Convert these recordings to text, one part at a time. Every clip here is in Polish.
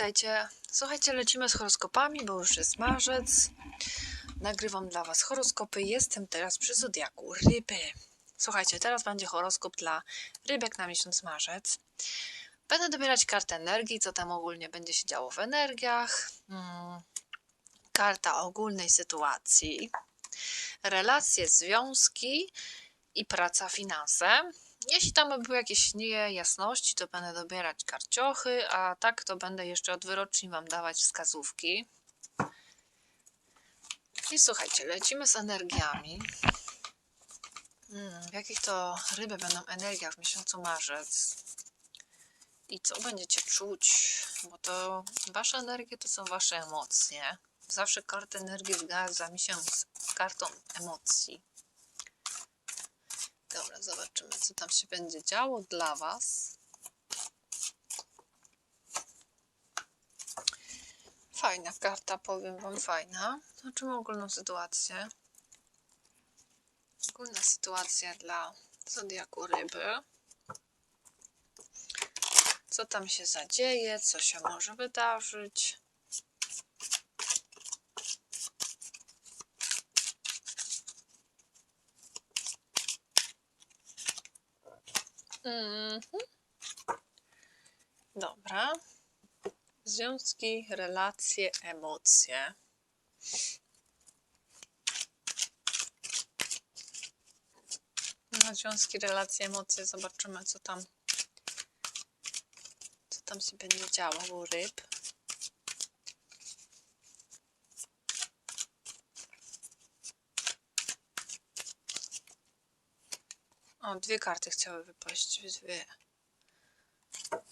witajcie. Słuchajcie, lecimy z horoskopami, bo już jest marzec. Nagrywam dla Was horoskopy. Jestem teraz przy zodiaku ryby. Słuchajcie, teraz będzie horoskop dla rybek na miesiąc marzec. Będę dobierać kartę energii, co tam ogólnie będzie się działo w energiach. Mm, karta ogólnej sytuacji. Relacje, związki i praca, finanse. Jeśli tam by były jakieś niejasności, to będę dobierać karciochy, a tak to będę jeszcze odwyroczni Wam dawać wskazówki. I słuchajcie, lecimy z energiami. Hmm, w jakich to ryby będą energiach w miesiącu marzec? I co będziecie czuć? Bo to Wasze energie to są Wasze emocje. Zawsze karta energii zgadza mi się z kartą emocji. Dobra, zobaczymy, co tam się będzie działo dla Was. Fajna karta, powiem Wam, fajna. Zobaczymy ogólną sytuację. Ogólna sytuacja dla Zodiaku Ryby. Co tam się zadzieje, co się może wydarzyć. Mhm. Dobra. Związki, relacje, emocje. No, związki, relacje, emocje. Zobaczymy, co tam, co tam się będzie działo u ryb. O, dwie karty chciały wypaść. Dwie.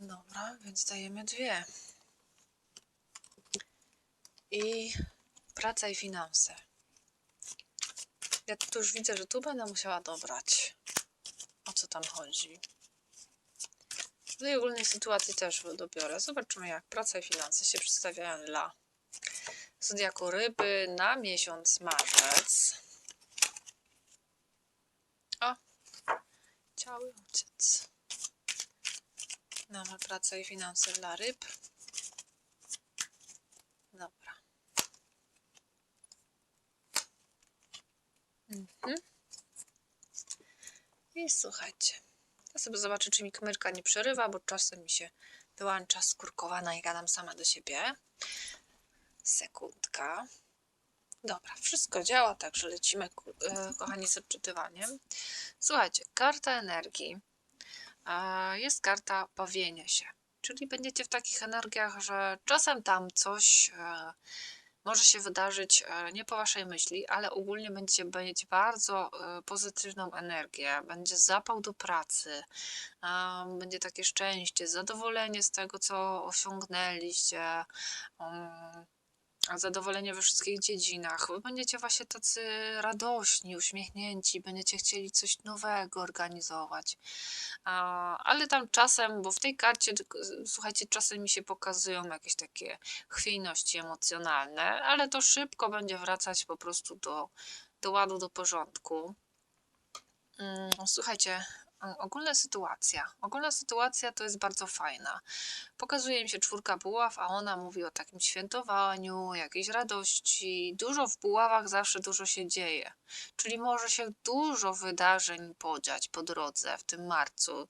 Dobra, więc dajemy dwie. I praca i finanse. Ja tu już widzę, że tu będę musiała dobrać. O co tam chodzi? W tej ogólnej sytuacji też dobiorę. Zobaczymy, jak praca i finanse się przedstawiają dla Zodiaku Ryby na miesiąc marzec. O, chciały uciec. Mamy pracę i finanse dla ryb. Dobra. Mhm. I słuchajcie. Ja sobie zobaczę, czy mi kamerka nie przerywa, bo czasem mi się wyłącza skurkowana i gadam sama do siebie. Sekundka. Dobra, wszystko działa, także lecimy, e, kochani, z odczytywaniem. Słuchajcie, karta energii. E, Jest karta bawienia się. Czyli będziecie w takich energiach, że czasem tam coś e, może się wydarzyć nie po waszej myśli, ale ogólnie będziecie mieć bardzo pozytywną energię. Będzie zapał do pracy, będzie takie szczęście, zadowolenie z tego, co osiągnęliście. Zadowolenie we wszystkich dziedzinach. Wy będziecie właśnie tacy radośni, uśmiechnięci, będziecie chcieli coś nowego organizować. Ale tam czasem, bo w tej karcie, słuchajcie, czasem mi się pokazują jakieś takie chwiejności emocjonalne, ale to szybko będzie wracać po prostu do, do ładu, do porządku. Mm, Słuchajcie, ogólna sytuacja. Ogólna sytuacja to jest bardzo fajna. Pokazuje mi się czwórka buław, a ona mówi o takim świętowaniu, jakiejś radości. Dużo w buławach zawsze dużo się dzieje. Czyli może się dużo wydarzeń podziać po drodze w tym marcu.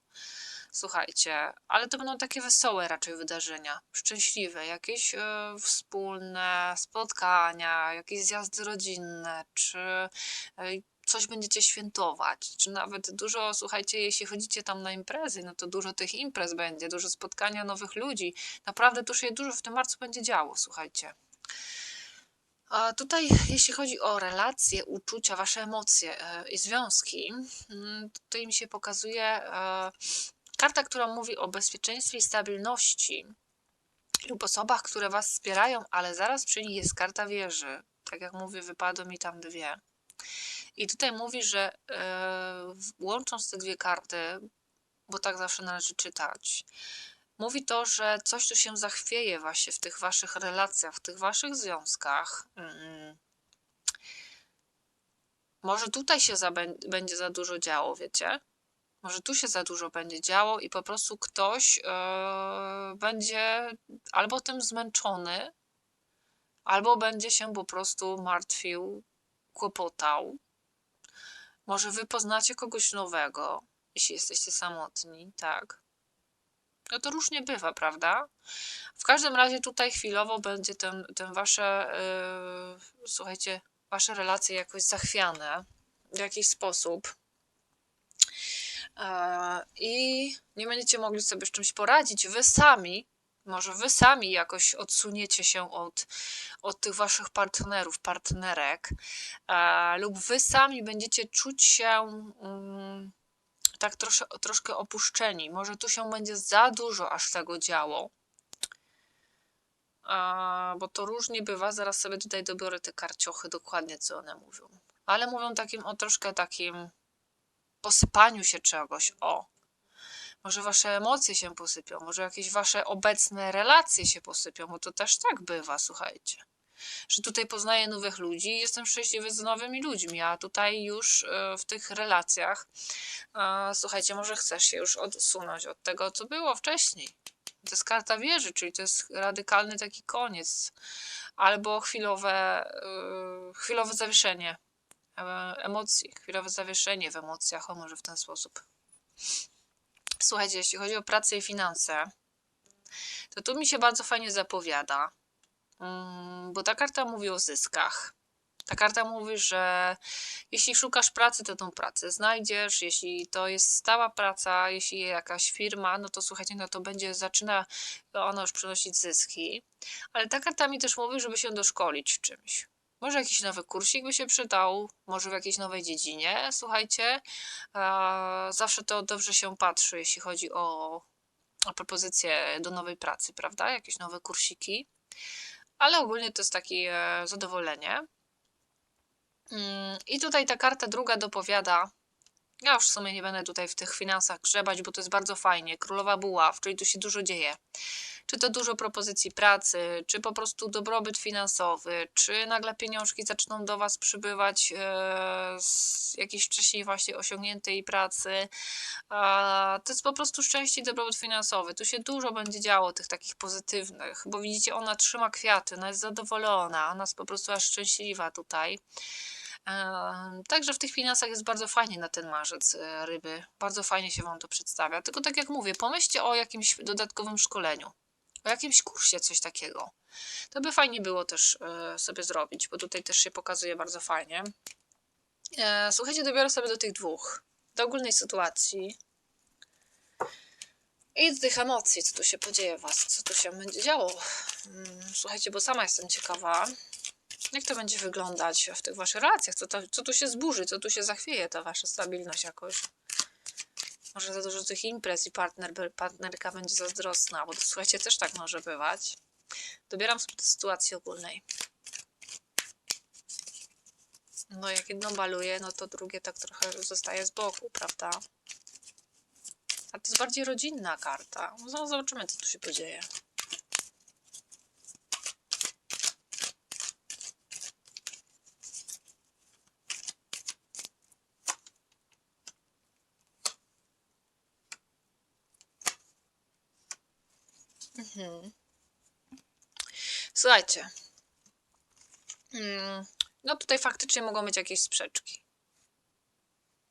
Słuchajcie, ale to będą takie wesołe raczej wydarzenia, szczęśliwe, jakieś e, wspólne spotkania, jakieś zjazdy rodzinne, czy e, coś będziecie świętować, czy nawet dużo, słuchajcie, jeśli chodzicie tam na imprezy, no to dużo tych imprez będzie, dużo spotkania nowych ludzi. Naprawdę tu się dużo w tym marcu będzie działo, słuchajcie. A tutaj, jeśli chodzi o relacje, uczucia, wasze emocje e, i związki, mm, tutaj mi się pokazuje e, karta, która mówi o bezpieczeństwie i stabilności lub osobach, które was wspierają, ale zaraz przy nich jest karta wieży. Tak jak mówię, wypadły mi tam dwie. I tutaj mówi, że e, łącząc te dwie karty, bo tak zawsze należy czytać, mówi to, że coś tu się zachwieje właśnie w tych waszych relacjach, w tych waszych związkach. Mm. Może tutaj się za, będzie za dużo działo, wiecie? Może tu się za dużo będzie działo i po prostu ktoś e, będzie albo tym zmęczony, albo będzie się po prostu martwił, kłopotał. Może wy poznacie kogoś nowego, jeśli jesteście samotni, tak? No to różnie bywa, prawda? W każdym razie tutaj chwilowo będzie ten, ten wasze, yy, słuchajcie, wasze relacje jakoś zachwiane w jakiś sposób. Yy, I nie będziecie mogli sobie z czymś poradzić. Wy sami, może wy sami jakoś odsuniecie się od, od tych waszych partnerów, partnerek, yy, lub wy sami będziecie czuć się. Yy, tak trosze, troszkę opuszczeni. Może tu się będzie za dużo aż tego działo. A, bo to różnie bywa. Zaraz sobie tutaj dobiorę te karciochy, dokładnie co one mówią. Ale mówią takim o troszkę takim posypaniu się czegoś. O. Może wasze emocje się posypią, może jakieś wasze obecne relacje się posypią, bo to też tak bywa, słuchajcie że tutaj poznaję nowych ludzi i jestem szczęśliwy z nowymi ludźmi, a tutaj już e, w tych relacjach, e, słuchajcie, może chcesz się już odsunąć od tego, co było wcześniej. To jest karta wieży, czyli to jest radykalny taki koniec, albo chwilowe, e, chwilowe zawieszenie emocji, chwilowe zawieszenie w emocjach, o może w ten sposób. Słuchajcie, jeśli chodzi o pracę i finanse, to tu mi się bardzo fajnie zapowiada. Mm, bo ta karta mówi o zyskach. Ta karta mówi, że jeśli szukasz pracy, to tą pracę znajdziesz. Jeśli to jest stała praca, jeśli jakaś firma, no to słuchajcie, no to będzie zaczyna ona już przynosić zyski. Ale ta karta mi też mówi, żeby się doszkolić w czymś. Może jakiś nowy kursik by się przydał, może w jakiejś nowej dziedzinie. Słuchajcie, zawsze to dobrze się patrzy, jeśli chodzi o, o propozycje do nowej pracy, prawda? Jakieś nowe kursiki ale ogólnie to jest takie zadowolenie. Mm, I tutaj ta karta druga dopowiada, ja już w sumie nie będę tutaj w tych finansach grzebać, bo to jest bardzo fajnie. Królowa buław, czyli tu się dużo dzieje. Czy to dużo propozycji pracy, czy po prostu dobrobyt finansowy, czy nagle pieniążki zaczną do Was przybywać e, z jakiejś wcześniej właśnie osiągniętej pracy. E, to jest po prostu szczęście i dobrobyt finansowy. Tu się dużo będzie działo tych takich pozytywnych, bo widzicie, ona trzyma kwiaty, ona jest zadowolona, ona jest po prostu aż szczęśliwa tutaj. Także w tych finansach jest bardzo fajnie na ten marzec e, ryby. Bardzo fajnie się Wam to przedstawia. Tylko tak jak mówię, pomyślcie o jakimś dodatkowym szkoleniu, o jakimś kursie, coś takiego. To by fajnie było też e, sobie zrobić, bo tutaj też się pokazuje bardzo fajnie. E, słuchajcie, dobiorę sobie do tych dwóch. Do ogólnej sytuacji. I do tych emocji, co tu się podzieje Was, co tu się będzie działo. Mm, słuchajcie, bo sama jestem ciekawa. Jak to będzie wyglądać w tych waszych relacjach? Co, to, co tu się zburzy, co tu się zachwieje, ta wasza stabilność jakoś? Może za dużo tych imprez i partner, partnerka będzie zazdrosna, bo to, słuchajcie, też tak może bywać. Dobieram sobie do sytuacji ogólnej. No jak jedno baluje, no to drugie tak trochę zostaje z boku, prawda? A to jest bardziej rodzinna karta. No zobaczymy, co tu się podzieje. Mhm. Słuchajcie. Mm, no tutaj faktycznie mogą być jakieś sprzeczki.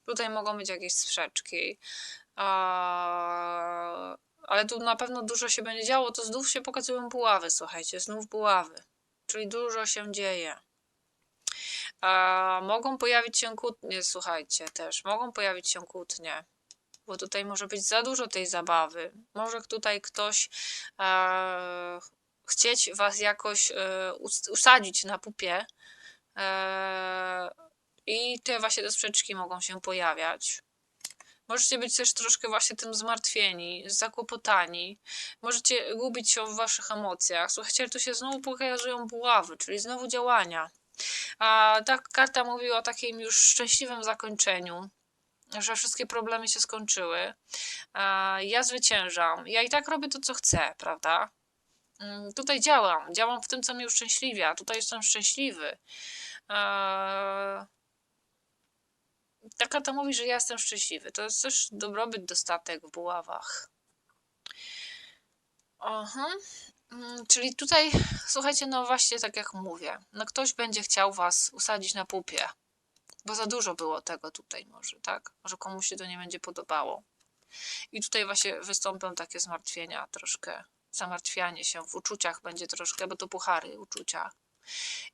Tutaj mogą być jakieś sprzeczki. Ale tu na pewno dużo się będzie działo. To znów się pokazują buławy, słuchajcie. Znów buławy. Czyli dużo się dzieje. mogą pojawić się kłótnie, słuchajcie, też. Mogą pojawić się kłótnie bo tutaj może być za dużo tej zabawy. Może tutaj ktoś e, chcieć was jakoś e, usadzić na pupie e, i te właśnie te sprzeczki mogą się pojawiać. Możecie być też troszkę właśnie tym zmartwieni, zakłopotani. Możecie gubić się w waszych emocjach. Słuchajcie, tu się znowu pokazują buławy, czyli znowu działania. A ta karta mówi o takim już szczęśliwym zakończeniu że wszystkie problemy się skończyły. Ja zwyciężam. Ja i tak robię to, co chcę, prawda? Mm, tutaj działam. Działam w tym, co mnie uszczęśliwia. Tutaj jestem szczęśliwy. Ta karta mówi, że ja jestem szczęśliwy. To jest też dobrobyt, dostatek w buławach. Aha. Mm, Czyli tutaj, słuchajcie, no właśnie tak jak mówię, no ktoś będzie chciał was usadzić na pupie, bo za dużo było tego tutaj może, tak? Może komuś się to nie będzie podobało. I tutaj właśnie wystąpią takie zmartwienia, troszkę zamartwianie się w uczuciach będzie troszkę, bo to puchary uczucia.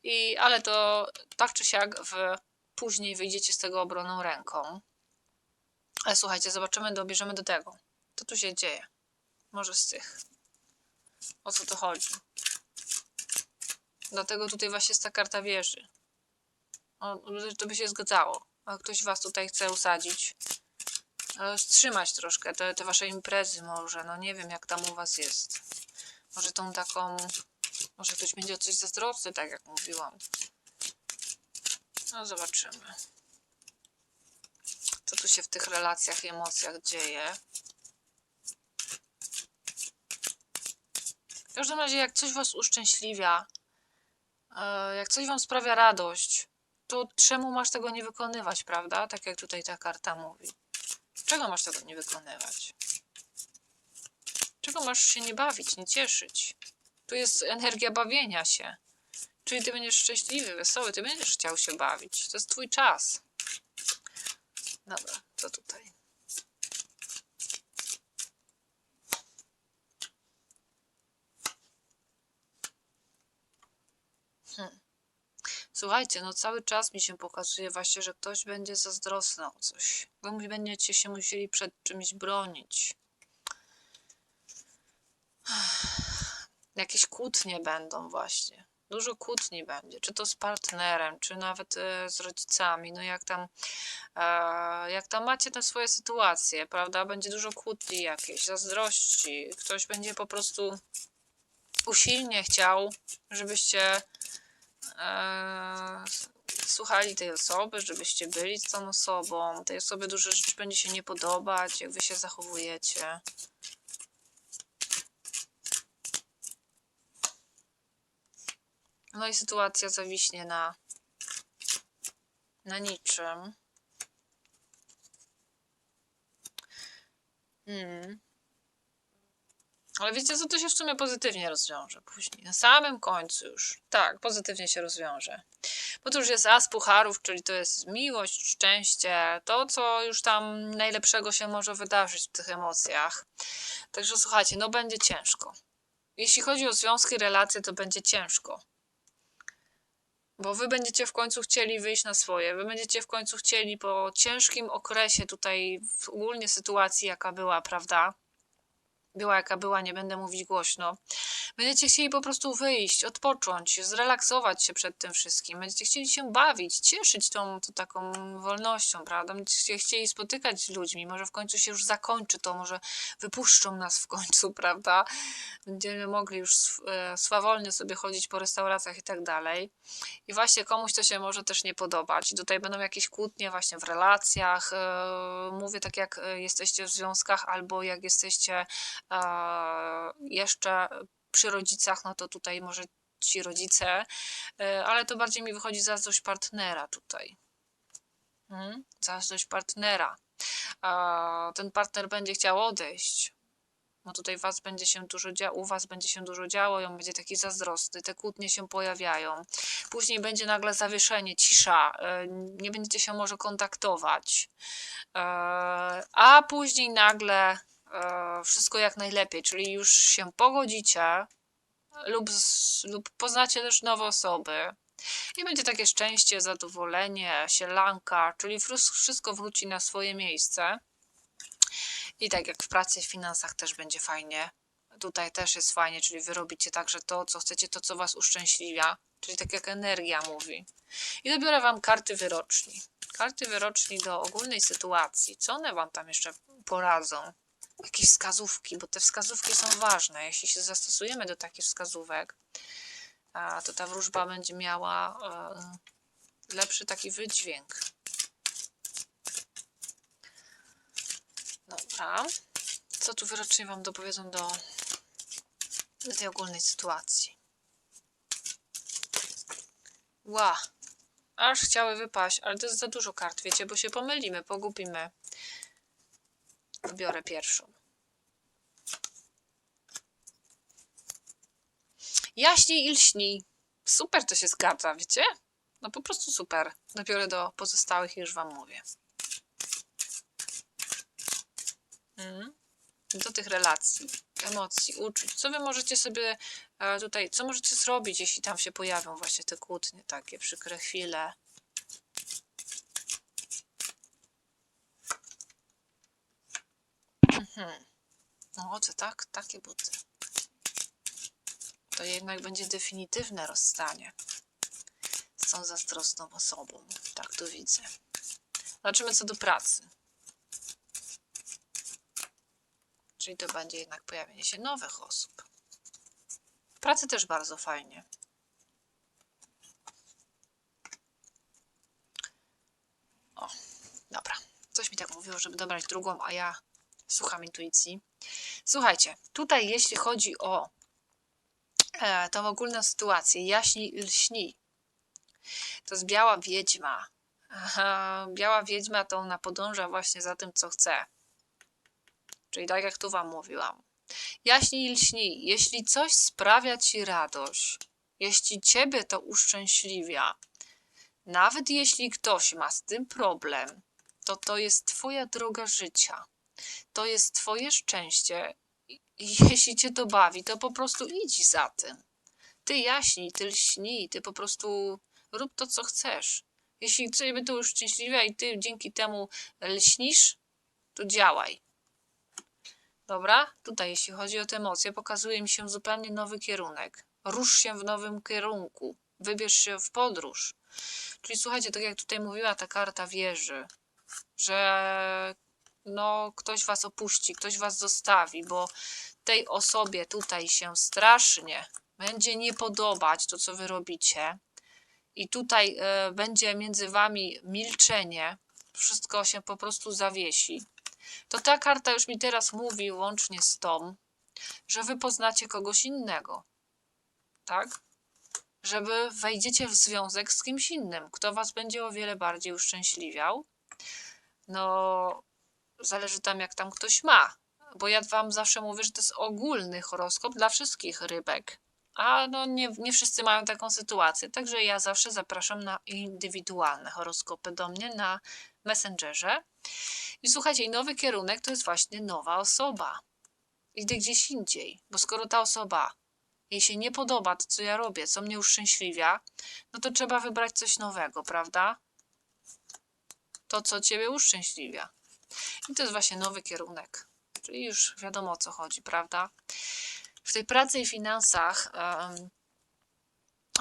I, ale to tak czy siak w, później wyjdziecie z tego obroną ręką. Ale słuchajcie, zobaczymy, dobierzemy do tego. Co tu się dzieje? Może z tych. O co to chodzi? Dlatego tutaj właśnie jest ta karta wieży. To by się zgadzało. A ktoś was tutaj chce usadzić. E, Wstrzymać troszkę te, te wasze imprezy może. No nie wiem jak tam u was jest. Może tą taką... Może ktoś będzie o coś zazdrosny, tak jak mówiłam. No zobaczymy. Co tu się w tych relacjach i emocjach dzieje. W każdym razie, jak coś was uszczęśliwia, e, jak coś wam sprawia radość, to czemu masz tego nie wykonywać, prawda? Tak jak tutaj ta karta mówi. Czego masz tego nie wykonywać? Czego masz się nie bawić, nie cieszyć? Tu jest energia bawienia się. Czyli ty będziesz szczęśliwy, wesoły, ty będziesz chciał się bawić. To jest twój czas. Dobra, co tutaj? Hmm. Słuchajcie, no cały czas mi się pokazuje właśnie, że ktoś będzie zazdrosny o coś. Wy będziecie się musieli przed czymś bronić. Jakieś kłótnie będą właśnie. Dużo kłótni będzie, czy to z partnerem, czy nawet e, z rodzicami. No jak tam, e, jak tam macie te swoje sytuacje, prawda? Będzie dużo kłótni jakieś, zazdrości. Ktoś będzie po prostu usilnie chciał, żebyście słuchali tej osoby, żebyście byli z tą osobą. Tej osobie dużo rzeczy będzie się nie podobać, jak wy się zachowujecie. No i sytuacja zawiśnie na, na niczym. Hmm. Ale wiecie co, to się w sumie pozytywnie rozwiąże później. Na samym końcu już. Tak, pozytywnie się rozwiąże. Bo to już jest as pucharów, czyli to jest miłość, szczęście, to co już tam najlepszego się może wydarzyć w tych emocjach. Także słuchajcie, no będzie ciężko. Jeśli chodzi o związki, relacje, to będzie ciężko. Bo wy będziecie w końcu chcieli wyjść na swoje. Wy będziecie w końcu chcieli po ciężkim okresie tutaj, ogólnie sytuacji, jaka była, prawda? Była jaka była, nie będę mówić głośno. Będziecie chcieli po prostu wyjść, odpocząć, zrelaksować się przed tym wszystkim. Będziecie chcieli się bawić, cieszyć tą, tą taką wolnością, prawda? Będziecie chcieli spotykać z ludźmi. Może w końcu się już zakończy to, może wypuszczą nas w końcu, prawda? Będziemy mogli już e, swawolnie sobie chodzić po restauracjach i tak dalej. I właśnie komuś to się może też nie podobać. I tutaj będą jakieś kłótnie właśnie w relacjach. e, Mówię tak, jak e, jesteście w związkach, albo jak jesteście jeszcze przy rodzicach, no to tutaj może ci rodzice, e, ale to bardziej mi wychodzi zazdrość partnera tutaj. Hmm? Zazdrość partnera. Ten partner będzie chciał odejść. No tutaj was będzie się dużo u was będzie się dużo działo on będzie taki zazdrosny, te kłótnie się pojawiają. Później będzie nagle zawieszenie, cisza, e, nie będziecie się może kontaktować. E, A później nagle wszystko jak najlepiej, czyli już się pogodzicie lub, lub poznacie też nowe osoby. I będzie takie szczęście, zadowolenie, sielanka, czyli wszystko wróci na swoje miejsce. I tak jak w pracy, w finansach też będzie fajnie. Tutaj też jest fajnie, czyli wy robicie także to, co chcecie, to, co was uszczęśliwia. Czyli tak jak energia mówi. I dobiorę wam karty wyroczni. Karty wyroczni do ogólnej sytuacji. Co one wam tam jeszcze poradzą? Jakieś wskazówki, bo te wskazówki są ważne. Jeśli się zastosujemy do takich wskazówek, to ta wróżba będzie miała e, lepszy taki wydźwięk. Dobra. Co tu wyrocznie Wam dopowiedzą do, do tej ogólnej sytuacji? Ła. aż chciały wypaść, ale to jest za dużo kart, wiecie, bo się pomylimy, pogubimy. Wybiorę pierwszą. Jaśniej i lśni. Super to się zgadza, wiecie? No po prostu super. Dopiero do pozostałych już wam mówię. Mm. Do tych relacji, emocji, uczuć. Co wy możecie sobie e, tutaj, co możecie zrobić, jeśli tam się pojawią właśnie te kłótnie, takie przykre chwile. Mhm. No, to tak, takie buty. To jednak będzie definitywne rozstanie z tą zazdrosną osobą. Tak to widzę. Zobaczymy co do pracy. Czyli to będzie jednak pojawienie się nowych osób. W pracy też bardzo fajnie. O, dobra. Coś mi tak mówiło, żeby dobrać drugą, a ja słucham intuicji. Słuchajcie, tutaj jeśli chodzi o e, tą ogólną sytuację, jaśni lśni, to jest biała wiedźma. Aha, biała wiedźma to ona podąża właśnie za tym, co chce. Czyli tak jak tu wam mówiłam. Jaśnij i lśnij, jeśli coś sprawia ci radość, jeśli ciebie to uszczęśliwia, nawet jeśli ktoś ma z tym problem, to to jest twoja droga życia. To jest twoje szczęście. Jeśli cię to bawi, to po prostu idź za tym. Ty jaśnij, ty lśnij, ty po prostu rób to, co chcesz. Jeśli ciebie to uszczęśliwia i ty dzięki temu lśnisz, to działaj. Dobra, tutaj jeśli chodzi o te emocje, pokazuje mi się zupełnie nowy kierunek. Rusz się w nowym kierunku, wybierz się w podróż. Czyli słuchajcie, tak jak tutaj mówiła ta karta wieży, że no, ktoś was opuści, ktoś was zostawi, bo tej osobie tutaj się strasznie będzie nie podobać to, co wy robicie. I tutaj e, będzie między wami milczenie, wszystko się po prostu zawiesi to ta karta już mi teraz mówi, łącznie z tą, że wy poznacie kogoś innego. Tak? Żeby wejdziecie w związek z kimś innym, kto was będzie o wiele bardziej uszczęśliwiał. No, zależy tam, jak tam ktoś ma. Bo ja wam zawsze mówię, że to jest ogólny horoskop dla wszystkich rybek. A no nie, nie wszyscy mają taką sytuację. Także ja zawsze zapraszam na indywidualne horoskopy do mnie na Messengerze. I słuchajcie, nowy kierunek to jest właśnie nowa osoba. Idę gdzieś indziej, bo skoro ta osoba jej się nie podoba to, co ja robię, co mnie uszczęśliwia, no to trzeba wybrać coś nowego, prawda? To, co ciebie uszczęśliwia. I to jest właśnie nowy kierunek. Czyli już wiadomo o co chodzi, prawda? W tej pracy i finansach um,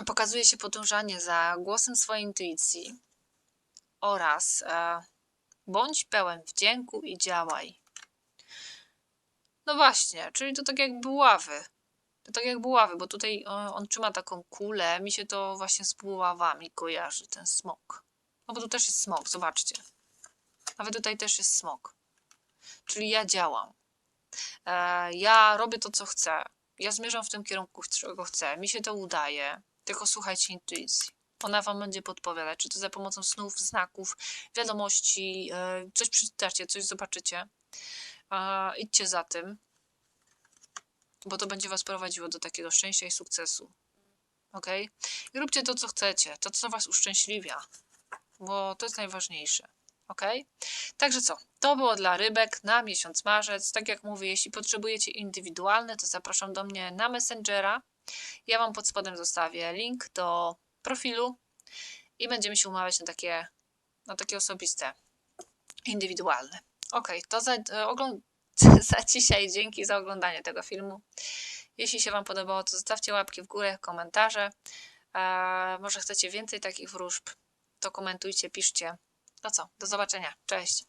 pokazuje się podążanie za głosem swojej intuicji oraz um, Bądź pełen wdzięku i działaj. No właśnie, czyli to tak jak buławy. To tak jak buławy, bo tutaj on, on trzyma taką kulę. Mi się to właśnie z buławami kojarzy, ten smok. No bo tu też jest smok, zobaczcie. Nawet tutaj też jest smok. Czyli ja działam. E, ja robię to, co chcę. Ja zmierzam w tym kierunku, czego chcę. Mi się to udaje. Tylko słuchajcie intuicji. Ona Wam będzie podpowiadać, czy to za pomocą snów, znaków, wiadomości, e, coś przeczytacie, coś zobaczycie. Idźcie za tym, bo to będzie Was prowadziło do takiego szczęścia i sukcesu. Ok? I róbcie to, co chcecie, to, co Was uszczęśliwia, bo to jest najważniejsze. Ok? Także co? To było dla rybek na miesiąc marzec. Tak jak mówię, jeśli potrzebujecie indywidualne, to zapraszam do mnie na Messengera. Ja Wam pod spodem zostawię link do profilu i będziemy się umawiać na takie, na takie osobiste, indywidualne. Ok, to za, ogląd za dzisiaj. Dzięki za oglądanie tego filmu. Jeśli się Wam podobało, to zostawcie łapki w górę, komentarze. E, może chcecie więcej takich wróżb, to komentujcie, piszcie. To co, do zobaczenia. Cześć.